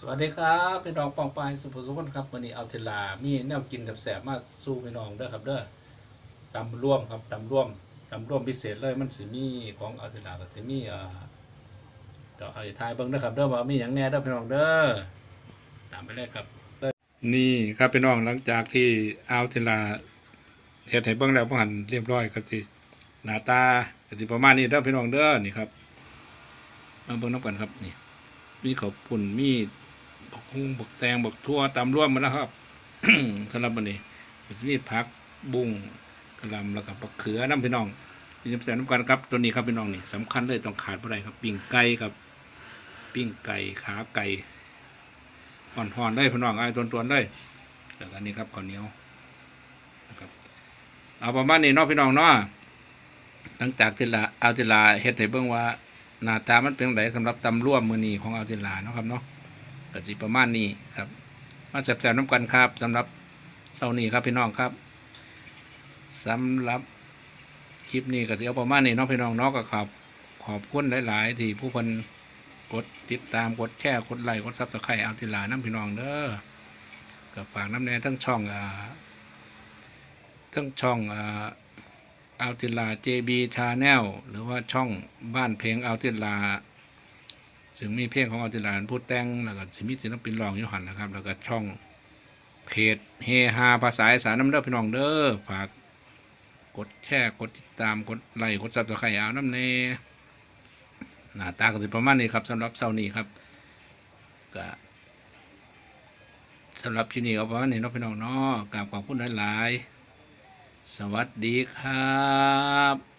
สวัสดีครับพี่น้องปองปายสุภสุขนครับวันนี้เอาเทลามีแนวกินแสบมาสู้พี่น้องเด้อครับเด้อตำร่วมครับตำร่วมตำร่วมพิเศษเลยมันสิมีของเอาเทลาก็สิมีเอ่อเดี๋ยวเอาทายเบิ่งเด้อครับเด้อว่ามีหยังแน่เด้อพี่น้องเด้อตามไปเลยครับนี่ครับพี่น้องหลังจากที่เอาเทลาเฮ็ดให้เบิ่งแล้วบ่หันเรียบร้อยก็สิหน้าตาก็สิประมาณนี้เด้อพี่น้องเด้อนี่ครับมาเบิ่งนํกันครับนี่มีข้าวปุ่นมี บักฮุ้งบักแตงบักทั่วตามร่วมมาแล้วครับสำหรับวันนี้ก็จะมีผักบุ้งกระลำแล้วก็บักเขือน้ำพี่น้องมีน้ำแสน้ำกันครับตัวนี้ครับพี่น้องนี่สำคัญเลยต้องขาดเมื่อไรครับปิ้งไก่ครับ ปิ้งไก่ขาไก่ห่อนๆได้พี่น้องไอ้ตัวๆได้แล้วก็อันนี้ครับข้าวเหนียวนะครับเอาประมาณนี้เนาะพี่น้องเนาะหลังจากที่ละเอาที่ละเฮ็ดให้เบิ่งว่าหน้าตามันเป็นไงสำหรับตำร่วมมือนีของเอัลติลาเนาะครับเนาะ ก็สิประมาณนี้ครับ มาแซ่บๆน้ำกันครับสำหรับเสาร์นี้ครับพี่น้องครับสำหรับคลิปนี้ก็สิเอาประมาณนี้เนาะพี่น้องเนาะก็ขอบขอบคุณหลาย ๆ ที่ผู้คนกดติดตามกดแชร์กดไลค์กดซับสไครต์อัลติลาน้ำพี่น้องเด้อก็ฝากน้ำแน่ทั้งช่องอ่าทั้งช่องอ่าอัลติลา JB Channel หรือว่าช่องบ้านเพลงอัลติลา ซึ่งมีเพลงของอัลติลาพูดแต่งแล้วก็สิมีศิลปินรองยู่หันนะครับ แล้วก็ช่องเพจเฮฮาภาษาอีสานน้ำเด้อพี่น้องเด้อฝากกดแชร์กดติดตามกดไลค์กดซับสไครต์เอาน้ำในหน้าตาก็สิประมาณนี้ครับสำหรับเช้านี้ครับก็สำหรับที่นี่เอประมาณนี้เนาะพี่น้องเนาะกราบขอบคุณหลาย ๆ สวัสดีครับ